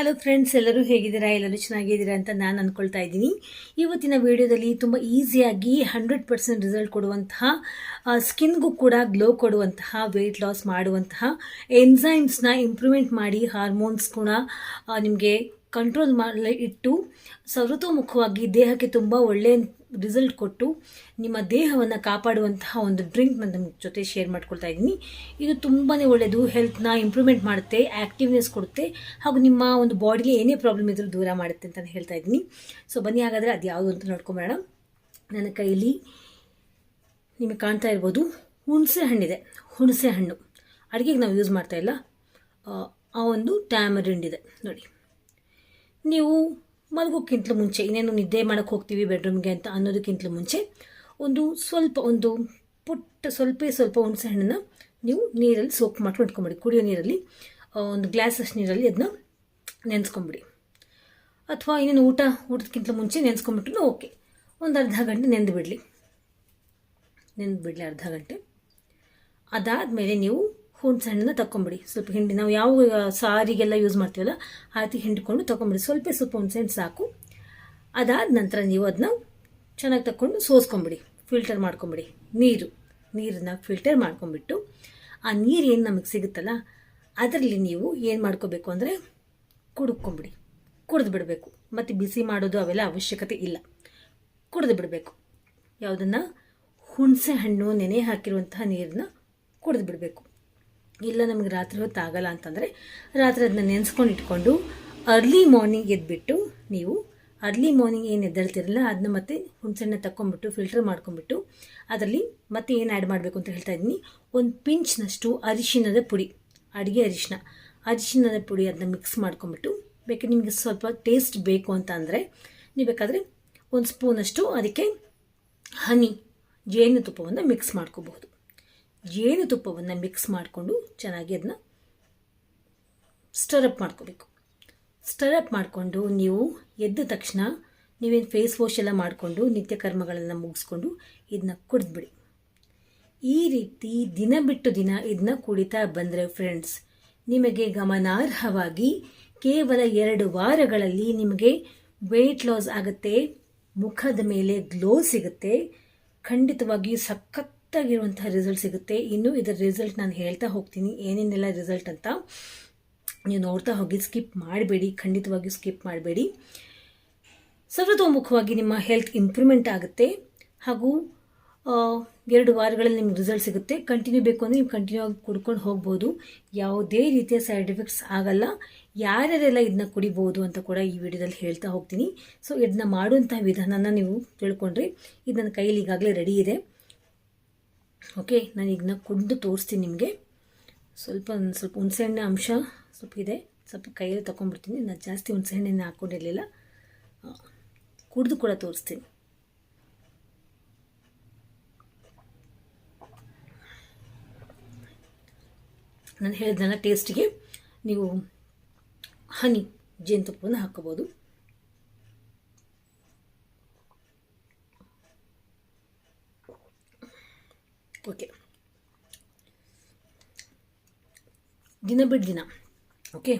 Hello friends ಎಲ್ಲರೂ ಹೇಗಿದ್ದೀರಾ? ಎಲ್ಲರೂ ಚೆನ್ನಾಗಿದ್ದೀರಾ ಅಂತ ನಾನು ಅಂದ್ಕೊಳ್ತಾ ಇದ್ದೀನಿ. ಇವತ್ತಿನ ವಿಡಿಯೋದಲ್ಲಿ ತುಂಬ ಈಸಿಯಾಗಿ ಹಂಡ್ರೆಡ್ ಪರ್ಸೆಂಟ್ ರಿಸಲ್ಟ್ ಕೊಡುವಂತಹ ಸ್ಕಿನ್ಗೂ ಕೂಡ ಗ್ಲೋ ಕೊಡುವಂತಹ ವೆಯ್ಟ್ ಲಾಸ್ ಮಾಡುವಂತಹ ಎನ್ಸೈಮ್ಸ್ನ ಇಂಪ್ರೂವ್ಮೆಂಟ್ ಮಾಡಿ ಹಾರ್ಮೋನ್ಸ್ ಕೂಡ ನಿಮಗೆ ಕಂಟ್ರೋಲ್ ಮಾಡಲು ಇಟ್ಟು ಸವೃತೋಮುಖವಾಗಿ ದೇಹಕ್ಕೆ ತುಂಬ ಒಳ್ಳೆಯ ರಿಸಲ್ಟ್ ಕೊಟ್ಟು ನಿಮ್ಮ ದೇಹವನ್ನು ಕಾಪಾಡುವಂತಹ ಒಂದು ಡ್ರಿಂಕ್ ನಾನು ನಿಮ್ಮ ಜೊತೆ ಶೇರ್ ಮಾಡ್ಕೊಳ್ತಾ ಇದ್ದೀನಿ. ಇದು ತುಂಬಾ ಒಳ್ಳೆಯದು ಹೆಲ್ತ್ನ ಇಂಪ್ರೂವ್ಮೆಂಟ್ ಮಾಡುತ್ತೆ ಆ್ಯಕ್ಟಿವ್ನೆಸ್ ಕೊಡುತ್ತೆ, ಹಾಗೂ ನಿಮ್ಮ ಒಂದು ಬಾಡಿಗೆ ಏನೇ ಪ್ರಾಬ್ಲಮ್ ಇದ್ದರೂ ದೂರ ಮಾಡುತ್ತೆ ಅಂತ ಹೇಳ್ತಾ ಇದ್ದೀನಿ. ಸೊ ಬನ್ನಿ ಹಾಗಾದರೆ ಅದು ಯಾವುದು ಅಂತ ನೋಡ್ಕೊಂಬೇಡ ನನ್ನ ಕೈಯಲ್ಲಿ ನಿಮಗೆ ಕಾಣ್ತಾ ಇರ್ಬೋದು, ಹುಣಸೆ ಹಣ್ಣಿದೆ. ಹುಣಸೆ ಹಣ್ಣು. ಅಡುಗೆಗೆ ನಾವು ಯೂಸ್ ಮಾಡ್ತಾ ಇಲ್ಲ. ಆ ಒಂದು ಟ್ಯಾಮರಿಂಡ್ ಇದೆ. ನೋಡಿ. ನೀವು ಮಲಗೋಕ್ಕಿಂತಲೂ ಮುಂಚೆ, ಇನ್ನೇನು ನಿದ್ದೆ ಮಾಡೋಕ್ಕೆ ಹೋಗ್ತೀವಿ ಬೆಡ್ರೂಮ್ಗೆ ಅಂತ ಅನ್ನೋದಕ್ಕಿಂತಲೂ ಮುಂಚೆ, ಒಂದು ಸ್ವಲ್ಪ ಒಂದು ಪುಟ್ಟ ಸ್ವಲ್ಪ ಸ್ವಲ್ಪ ಹುಣಸೆ ಹಣ್ಣನ್ನು ನೀವು ನೀರಲ್ಲಿ ಸೋಪ್ ಮಾಡ್ಕೊಂಡು ಇಟ್ಕೊಂಬಿಡಿ. ಕುಡಿಯೋ ನೀರಲ್ಲಿ ಒಂದು ಗ್ಲಾಸಷ್ಟು ನೀರಲ್ಲಿ ಅದನ್ನ ನೆನೆಸ್ಕೊಂಬಿಡಿ. ಅಥವಾ ಇನ್ನೇನು ಊಟ ಊಟದಕ್ಕಿಂತ ಮುಂಚೆ ನೆನೆಸ್ಕೊಂಬಿಟ್ರು ಓಕೆ. ಒಂದು ಅರ್ಧ ಗಂಟೆ ನೆಂದು ಬಿಡಲಿ ನೆಂದು ಬಿಡಲಿ ಅರ್ಧ ಗಂಟೆ. ಅದಾದಮೇಲೆ ನೀವು ಹುಣಸೆ ಹಣ್ಣನ್ನ ತಗೊಂಬಿಡಿ ಸ್ವಲ್ಪ ಹಿಂಡಿ, ನಾವು ಯಾವ ಸಾರಿಗೆಲ್ಲ ಯೂಸ್ ಮಾಡ್ತೀವಲ್ಲ, ಆ ರೀತಿ ಹಿಂಡ್ಕೊಂಡು ತಗೊಂಬಿಡಿ ಸ್ವಲ್ಪ ಸ್ವಲ್ಪ ಹುಣಸೆ ಹಣ್ಣು ಸಾಕು. ಅದಾದ ನಂತರ ನೀವು ಅದನ್ನ ಚೆನ್ನಾಗಿ ತಗೊಂಡು ಸೋಸ್ಕೊಂಬಿಡಿ. ಫಿಲ್ಟರ್ ಮಾಡ್ಕೊಂಬಿಡಿ. ನೀರು, ನೀರನ್ನ ಫಿಲ್ಟರ್ ಮಾಡ್ಕೊಂಬಿಟ್ಟು, ಆ ನೀರು ಏನು ನಮಗೆ ಸಿಗುತ್ತಲ್ಲ, ಅದರಲ್ಲಿ ನೀವು ಏನು ಮಾಡ್ಕೋಬೇಕು ಅಂದರೆ ಕುಡ್ಕೊಂಬಿಡಿ. ಕುಡಿದು ಬಿಡಬೇಕು. ಮತ್ತು ಬಿಸಿ ಮಾಡೋದು ಅವೆಲ್ಲ ಅವಶ್ಯಕತೆ ಇಲ್ಲ. ಕುಡಿದು ಬಿಡಬೇಕು. ಯಾವುದನ್ನು ಹುಣಸೆ ಹಣ್ಣು, ನೆನೆ ಹಾಕಿರುವಂತಹ ನೀರನ್ನ ಕುಡಿದು ಬಿಡಬೇಕು. ಇಲ್ಲ, ನಮಗೆ ರಾತ್ರಿ ಹೊತ್ತು ಆಗಲ್ಲ ಅಂತಂದರೆ ರಾತ್ರಿ ಅದನ್ನ ನೆನೆಸ್ಕೊಂಡು ಇಟ್ಕೊಂಡು ಅರ್ಲಿ ಮಾರ್ನಿಂಗ್ ಎದ್ಬಿಟ್ಟು ನೀವು ಅರ್ಲಿ ಮಾರ್ನಿಂಗ್ ಏನು ಎದ್ದೇಳ್ತಿರಲ್ಲ ಅದನ್ನ ಮತ್ತೆ ಹುಣಸೆಹಣ್ಣ ತಕ್ಕೊಂಬಿಟ್ಟು ಫಿಲ್ಟರ್ ಮಾಡ್ಕೊಂಬಿಟ್ಟು ಅದರಲ್ಲಿ ಮತ್ತೆ ಏನು ಆ್ಯಡ್ ಮಾಡಬೇಕು ಅಂತ ಹೇಳ್ತಾ ಇದ್ದೀನಿ. ಒಂದು ಪಿಂಚ್ನಷ್ಟು ಅರಿಶಿನದ ಪುಡಿ, ಅಡುಗೆ ಅರಿಶಿನ ಅರಿಶಿನದ ಪುಡಿ ಅದನ್ನ ಮಿಕ್ಸ್ ಮಾಡ್ಕೊಂಬಿಟ್ಟು ಬೇಕಾದ್ರೆ ನಿಮಗೆ ಸ್ವಲ್ಪ ಟೇಸ್ಟ್ ಬೇಕು ಅಂತ ಅಂದರೆ ನೀವು ಬೇಕಾದರೆ ಒಂದು ಸ್ಪೂನಷ್ಟು ಅದಕ್ಕೆ ಹನಿ ಜೇನುತುಪ್ಪವನ್ನು ಮಿಕ್ಸ್ ಮಾಡ್ಕೋಬಹುದು. ಜೇನುತುಪ್ಪವನ್ನು ಮಿಕ್ಸ್ ಮಾಡಿಕೊಂಡು ಚೆನ್ನಾಗಿ ಅದನ್ನ ಸ್ಟರಪ್ ಮಾಡ್ಕೋಬೇಕು. ಸ್ಟರಪ್ ಮಾಡಿಕೊಂಡು ನೀವು ಎದ್ದ ತಕ್ಷಣ ನೀವೇನು ಫೇಸ್ ವಾಶ್ ಎಲ್ಲ ಮಾಡಿಕೊಂಡು ನಿತ್ಯ ಕರ್ಮಗಳನ್ನು ಮುಗಿಸ್ಕೊಂಡು ಇದನ್ನ ಕುಡಿದ್ಬಿಡಿ. ಈ ರೀತಿ ದಿನ ಬಿಟ್ಟು ದಿನ ಇದನ್ನ ಕುಡಿತಾ ಬಂದರೆ ಫ್ರೆಂಡ್ಸ್ ನಿಮಗೆ ಗಮನಾರ್ಹವಾಗಿ ಕೇವಲ ಎರಡು ವಾರಗಳಲ್ಲಿ ನಿಮಗೆ ವೆಯ್ಟ್ ಲಾಸ್ ಆಗುತ್ತೆ, ಮುಖದ ಮೇಲೆ ಗ್ಲೋ ಸಿಗುತ್ತೆ, ಖಂಡಿತವಾಗಿಯೂ ಸಖತ್ತಾಗಿರುವಂತಹ ರಿಸಲ್ಟ್ ಸಿಗುತ್ತೆ. ಇನ್ನು ಇದರ ರಿಸಲ್ಟ್ ನಾನು ಹೇಳ್ತಾ ಹೋಗ್ತೀನಿ. ಏನೇನೆಲ್ಲ ರಿಸಲ್ಟ್ ಅಂತ ನೀವು ನೋಡ್ತಾ ಹೋಗಿ ಸ್ಕಿಪ್ ಮಾಡಬೇಡಿ. ಖಂಡಿತವಾಗಿಯೂ ಸ್ಕಿಪ್ ಮಾಡಬೇಡಿ. ಸರ್ವತೋಮುಖವಾಗಿ ನಿಮ್ಮ ಹೆಲ್ತ್ ಇಂಪ್ರೂವ್ಮೆಂಟ್ ಆಗುತ್ತೆ. ಹಾಗೂ ಎರಡು ವಾರಗಳಲ್ಲಿ ನಿಮ್ಗೆ ರಿಸಲ್ಟ್ ಸಿಗುತ್ತೆ. ಕಂಟಿನ್ಯೂ ಬೇಕು ಅಂದರೆ ನೀವು ಕಂಟಿನ್ಯೂ ಆಗಿ ಕುಡ್ಕೊಂಡು ಹೋಗ್ಬೋದು. ಯಾವುದೇ ರೀತಿಯ ಸೈಡ್ ಎಫೆಕ್ಟ್ಸ್ ಆಗಲ್ಲ. ಯಾರ್ಯಾರೆಲ್ಲ ಇದನ್ನ ಕುಡಿಬೋದು ಅಂತ ಕೂಡ ಈ ವಿಡಿಯೋದಲ್ಲಿ ಹೇಳ್ತಾ ಹೋಗ್ತೀನಿ. ಸೊ ಇದನ್ನ ಮಾಡುವಂಥ ವಿಧಾನನ ನೀವು ತಿಳ್ಕೊಂಡ್ರಿ ಇದು ನನ್ನ ಕೈಯಲ್ಲಿ ಈಗಾಗಲೇ ರೆಡಿ ಇದೆ. ಓಕೆ ನಾನು ಇದನ್ನ ಕುಡ್ದು ತೋರಿಸ್ತೀನಿ ನಿಮಗೆ. ಸ್ವಲ್ಪ ಸ್ವಲ್ಪ ಹುಣಸೆಹಣ್ಣೆ ಅಂಶ ಸ್ವಲ್ಪ ಇದೆ. ಸ್ವಲ್ಪ ಕೈಯಲ್ಲಿ ತೊಗೊಂಡ್ಬಿಡ್ತೀನಿ ನಾನು ಜಾಸ್ತಿ ಹುಣಸೆಹಣ್ಣೆನ ಹಾಕ್ಕೊಂಡಿರಲಿಲ್ಲ ಕುಡಿದು ಕೂಡ ತೋರಿಸ್ತೀನಿ. ನಾನು ಹೇಳಿದ್ನಲ್ಲ ಟೇಸ್ಟಿಗೆ ನೀವು ಹನಿ ಜೇನುತುಪ್ಪವನ್ನು ಹಾಕೋಬೋದು ಓಕೆ ದಿನ ಬಿಟ್ಟು ದಿನ. ಓಕೆ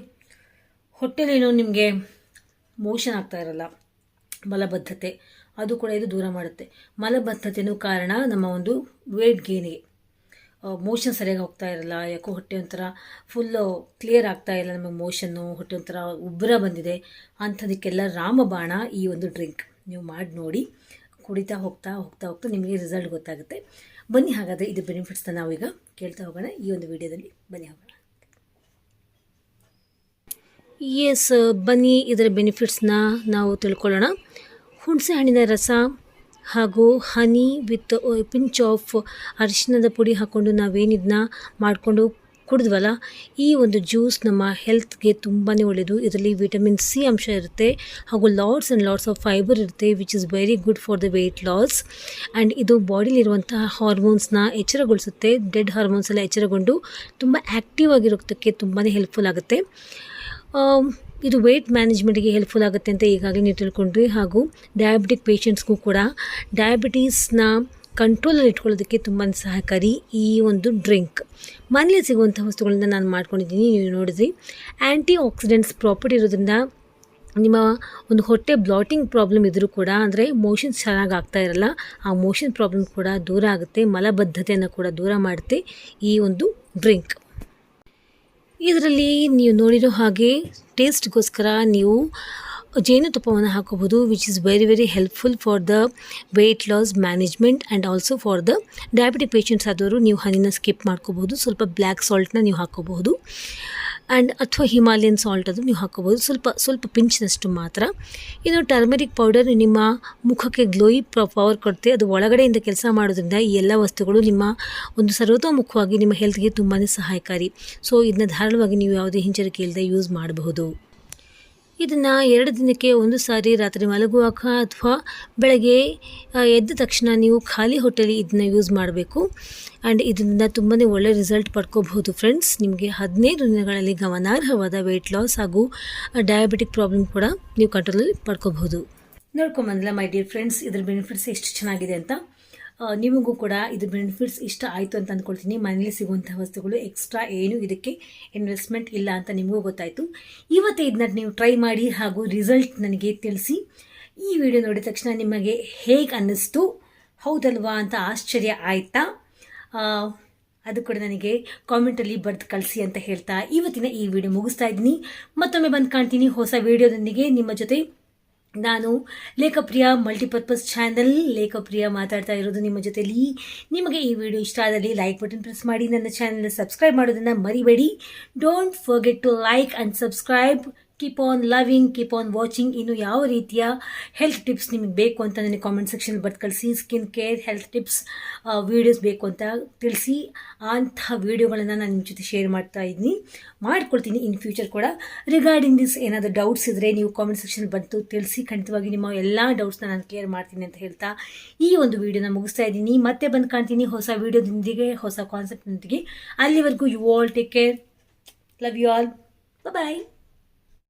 ಹೊಟ್ಟೆಲೇನೋ ನಿಮಗೆ ಮೋಷನ್ ಆಗ್ತಾ ಇರಲ್ಲ. ಮಲಬದ್ಧತೆ. ಅದು ಕೂಡ ಇದು ದೂರ ಮಾಡುತ್ತೆ. ಮಲಬದ್ಧತೆಯೂ ಕಾರಣ ನಮ್ಮ ಒಂದು ವೇಟ್ ಗೇನಿಗೆ ಮೋಷನ್ ಸರಿಯಾಗಿ ಹೋಗ್ತಾ ಇರಲ್ಲ. ಯಾಕೋ ಹೊಟ್ಟೆ ಒಂಥರ ಫುಲ್ಲು ಕ್ಲಿಯರ್ ಆಗ್ತಾ ಇಲ್ಲ ನಮಗೆ ಮೋಷನ್ನು ಹೊಟ್ಟೆ ಒಂಥರ ಉಬ್ಬರ ಬಂದಿದೆ. ಅಂಥದಕ್ಕೆಲ್ಲ ರಾಮಬಾಣ ಈ ಒಂದು ಡ್ರಿಂಕ್ ನೀವು ಮಾಡಿ ನೋಡಿ. ಕುಡಿತಾ ಹೋಗ್ತಾ ಹೋಗ್ತಾ ಹೋಗ್ತಾ ನಿಮಗೆ ರಿಸಲ್ಟ್ ಗೊತ್ತಾಗುತ್ತೆ. ಬನ್ನಿ ಹಾಗಾದರೆ ಇದು ಬೆನಿಫಿಟ್ಸ್ನ ನಾವೀಗ ಕೇಳ್ತಾ ಹೋಗೋಣ. ಈ ಒಂದು ವಿಡಿಯೋದಲ್ಲಿ ಬನ್ನಿ ಹೋಗೋಣ. ಎಸ್ ಬನ್ನಿ ಇದರ ಬೆನಿಫಿಟ್ಸ್ನ ನಾವು ತಿಳ್ಕೊಳ್ಳೋಣ. ಹುಣಸೆ ಹಣ್ಣಿನ ರಸ ಹಾಗೂ ಹನಿ ವಿತ್ ಪಿಂಚ್ ಆಫ್ ಅರಿಶಿನದ ಪುಡಿ ಹಾಕ್ಕೊಂಡು ನಾವೇನಿದನ್ನ ಮಾಡಿಕೊಂಡು ಕುಡಿದ್ವಲ್ಲ, ಈ ಒಂದು ಜ್ಯೂಸ್ ನಮ್ಮ ಹೆಲ್ತ್ಗೆ ತುಂಬಾ ಒಳ್ಳೆಯದು ಇದರಲ್ಲಿ ವಿಟಮಿನ್ ಸಿ ಅಂಶ ಇರುತ್ತೆ, ಹಾಗೂ lots and lots of fibre ಇರುತ್ತೆ which is very good for the weight loss and ಇದು ಬಾಡಿಲಿರುವಂತಹ ಹಾರ್ಮೋನ್ಸ್ನ ಎಚ್ಚರಗೊಳಿಸುತ್ತೆ. ಡೆಡ್ ಹಾರ್ಮೋನ್ಸ್ ಎಲ್ಲ ಎಚ್ಚರಗೊಂಡು ತುಂಬ ಆ್ಯಕ್ಟಿವ್ ಆಗಿರೋದಕ್ಕೆ ತುಂಬಾ ಹೆಲ್ಪ್ಫುಲ್ ಆಗುತ್ತೆ. ಇದು ವೆಯ್ಟ್ ಮ್ಯಾನೇಜ್ಮೆಂಟ್ಗೆ ಹೆಲ್ಪ್ಫುಲ್ ಆಗುತ್ತೆ ಅಂತ ಈಗಾಗಲೇ ನೀವು ತಿಳ್ಕೊಂಡ್ರಿ. ಹಾಗೂ ಡಯಾಬಿಟಿಕ್ ಪೇಷಂಟ್ಸ್ಗೂ ಕೂಡ. ಡಯಾಬಿಟೀಸ್ನ ಕಂಟ್ರೋಲಲ್ಲಿ ಇಟ್ಕೊಳ್ಳೋದಕ್ಕೆ ತುಂಬಾ ಸಹಕಾರಿ ಈ ಒಂದು ಡ್ರಿಂಕ್ ಮನೇಲಿ ಸಿಗುವಂಥ ವಸ್ತುಗಳಿಂದ ನಾನು ಮಾಡ್ಕೊಂಡಿದ್ದೀನಿ, ನೀವು ನೋಡಿದ್ರಿ. ಆ್ಯಂಟಿ ಆಕ್ಸಿಡೆಂಟ್ಸ್ ಪ್ರಾಪರ್ಟಿ ಇರೋದ್ರಿಂದ ನಿಮ್ಮ ಒಂದು ಹೊಟ್ಟೆ ಬ್ಲಾಟಿಂಗ್ ಪ್ರಾಬ್ಲಮ್ ಇದ್ದರೂ ಕೂಡ, ಅಂದರೆ ಮೋಷನ್ಸ್ ಚೆನ್ನಾಗಿ ಆಗ್ತಾ ಇರಲ್ಲ, ಆ ಮೋಷನ್ ಪ್ರಾಬ್ಲಮ್ ಕೂಡ ದೂರ ಆಗುತ್ತೆ, ಮಲಬದ್ಧತೆಯನ್ನು ಕೂಡ ದೂರ ಮಾಡುತ್ತೆ ಈ ಒಂದು ಡ್ರಿಂಕ್ ಇದರಲ್ಲಿ ನೀವು ನೋಡಿರೋ ಹಾಗೆ ಟೇಸ್ಟ್ಗೋಸ್ಕರ ನೀವು ಜೇನುತುಪ್ಪವನ್ನು ಹಾಕೋಬೋದು which is very very helpful for the weight loss management and also for the diabetic patients ಆದವರು ನೀವು ಹನಿನ ಸ್ಕಿಪ್ ಮಾಡ್ಕೋಬೋದು ಸ್ವಲ್ಪ ಬ್ಲ್ಯಾಕ್ ಸಾಲ್ಟ್ನ ನೀವು ಹಾಕೋಬಹುದು. ಆ್ಯಂಡ್ ಅಥವಾ ಹಿಮಾಲಯನ್ ಸಾಲ್ಟ್ ಅದು ನೀವು ಹಾಕೋಬೋದು ಸ್ವಲ್ಪ ಸ್ವಲ್ಪ ಪಿಂಚ್ನಷ್ಟು ಮಾತ್ರ. ಇನ್ನು ಟರ್ಮರಿಕ್ ಪೌಡರ್ ನಿಮ್ಮ ಮುಖಕ್ಕೆ ಗ್ಲೋಯಿ ಪವರ್ ಕೊಡುತ್ತೆ. ಅದು ಒಳಗಡೆಯಿಂದ ಕೆಲಸ ಮಾಡೋದ್ರಿಂದ ಈ ಎಲ್ಲ ವಸ್ತುಗಳು ನಿಮ್ಮ ಒಂದು ಸರ್ವತೋಮುಖವಾಗಿ ನಿಮ್ಮ ಹೆಲ್ತ್ಗೆ ತುಂಬಾ ಸಹಾಯಕಾರಿ. ಸೊ ಇದನ್ನ ಧಾರಾಳವಾಗಿ ನೀವು ಯಾವುದೇ ಹಿಂಜರಿಕೆ ಇಲ್ಲದೆ ಯೂಸ್ ಮಾಡಬಹುದು. ಇದನ್ನು ಎರಡು ದಿನಕ್ಕೆ ಒಂದು ಸಾರಿ ರಾತ್ರಿ ಮಲಗುವಾಗ ಅಥವಾ ಬೆಳಗ್ಗೆ ಎದ್ದ ತಕ್ಷಣ ನೀವು ಖಾಲಿ ಹೊಟ್ಟೆಲಿ ಇದನ್ನ ಯೂಸ್ ಮಾಡಬೇಕು. ಆ್ಯಂಡ್ ಇದರಿಂದ ತುಂಬಾ ಒಳ್ಳೆ ರಿಸಲ್ಟ್ ಪಡ್ಕೋಬಹುದು ಫ್ರೆಂಡ್ಸ್ ನಿಮಗೆ ಹದಿನೈದು ದಿನಗಳಲ್ಲಿ ಗಮನಾರ್ಹವಾದ ವೆಯ್ಟ್ ಲಾಸ್ ಹಾಗೂ ಡಯಾಬಿಟಿಕ್ ಪ್ರಾಬ್ಲಮ್ ಕೂಡ ನೀವು ಕಂಟ್ರೋಲಲ್ಲಿ ಪಡ್ಕೋಬಹುದು. ನೋಡ್ಕೊಂಬಂದಿಲ್ಲ ಮೈ ಡಿಯರ್ ಫ್ರೆಂಡ್ಸ್ ಇದ್ರ ಬೆನಿಫಿಟ್ಸ್ ಎಷ್ಟು ಚೆನ್ನಾಗಿದೆ ಅಂತ? ನಿಮಗೂ ಕೂಡ ಇದು ಬೆನಿಫಿಟ್ಸ್ ಇಷ್ಟ ಆಯಿತು ಅಂತ ಅಂದ್ಕೊಳ್ತೀನಿ ಮನೇಲಿ ಸಿಗುವಂಥ ವಸ್ತುಗಳು ಎಕ್ಸ್ಟ್ರಾ ಏನು ಇದಕ್ಕೆ ಇನ್ವೆಸ್ಟ್ಮೆಂಟ್ ಇಲ್ಲ ಅಂತ ನಿಮಗೂ ಗೊತ್ತಾಯಿತು. ಇವತ್ತೇ ಇದನ್ನ ನೀವು ಟ್ರೈ ಮಾಡಿ ಹಾಗೂ ರಿಸಲ್ಟ್ ನನಗೆ ತಿಳಿಸಿ. ಈ ವಿಡಿಯೋ ನೋಡಿದ ತಕ್ಷಣ ನಿಮಗೆ ಹೇಗೆ ಅನ್ನಿಸ್ತು? ಹೌದಲ್ವಾ ಅಂತ ಆಶ್ಚರ್ಯ ಆಯಿತಾ? ಅದು ಕೂಡ ನನಗೆ ಕಾಮೆಂಟಲ್ಲಿ ಬರೆದು ಕಳಿಸಿ ಅಂತ ಹೇಳ್ತಾ ಇವತ್ತಿನ ಈ ವಿಡಿಯೋ ಮುಗಿಸ್ತಾ ಇದ್ದೀನಿ. ಮತ್ತೊಮ್ಮೆ ಬಂದು ಕಾಣ್ತೀನಿ. ಹೊಸ ವಿಡಿಯೋದೊಂದಿಗೆ ನಿಮ್ಮ ಜೊತೆ. ನಾನು ಲೇಖಪ್ರಿಯ ಮಲ್ಟಿಪರ್ಪಸ್ ಚಾನಲ್. ಲೇಖಪ್ರಿಯ ಮಾತಾಡ್ತಾ ಇರೋದು ನಿಮ್ಮ ಜೊತೆಲಿ. ನಿಮಗೆ ಈ ವಿಡಿಯೋ ಇಷ್ಟ ಆದಲ್ಲಿ ಲೈಕ್ ಬಟನ್ ಪ್ರೆಸ್ ಮಾಡಿ. ನನ್ನ ಚಾನಲ್ನ ಸಬ್ಸ್ಕ್ರೈಬ್ ಮಾಡೋದನ್ನು ಮರಿಬೇಡಿ. Don't forget to like and subscribe keep on loving keep on watching ಇನ್ನು ಯಾವ ರೀತಿಯ ಹೆಲ್ತ್ ಟಿಪ್ಸ್ ನಿಮಗೆ ಬೇಕು ಅಂತ ನನಗೆ ಕಾಮೆಂಟ್ ಸೆಕ್ಷನ್ ಬರ್ದು ಕಳಿಸಿ. Skin care health tips videos ಬೇಕು ಅಂತ ತಿಳಿಸಿ. ಅಂತಹ ವೀಡಿಯೋಗಳನ್ನು ನಾನು ನಿಮ್ಮ ಜೊತೆ ಶೇರ್ ಮಾಡ್ತಾ ಇದ್ದೀನಿ ಮಾಡ್ಕೊಳ್ತೀನಿ ಇನ್ ಫ್ಯೂಚರ್ ಕೂಡ. ರಿಗಾರ್ಡಿಂಗ್ ದಿಸ್ ಏನಾದರೂ ಡೌಟ್ಸ್ ಇದ್ದರೆ ನೀವು ಕಾಮೆಂಟ್ ಸೆಕ್ಷನ್ ಬಂತು ತಿಳಿಸಿ. ಖಂಡಿತವಾಗಿ ನಿಮ್ಮ ಎಲ್ಲ ಡೌಟ್ಸ್ನ ನಾನು ಕೇರ್ ಮಾಡ್ತೀನಿ ಅಂತ ಹೇಳ್ತಾ ಈ ಒಂದು ವೀಡಿಯೋನ ಮುಗಿಸ್ತಾ ಇದ್ದೀನಿ. ಮತ್ತೆ ಬಂದು ಕಾಣ್ತೀನಿ ಹೊಸ ವೀಡಿಯೋದೊಂದಿಗೆ ಹೊಸ ಕಾನ್ಸೆಪ್ಟ್ನೊಂದಿಗೆ ಅಲ್ಲಿವರೆಗೂ you all take care love you all bye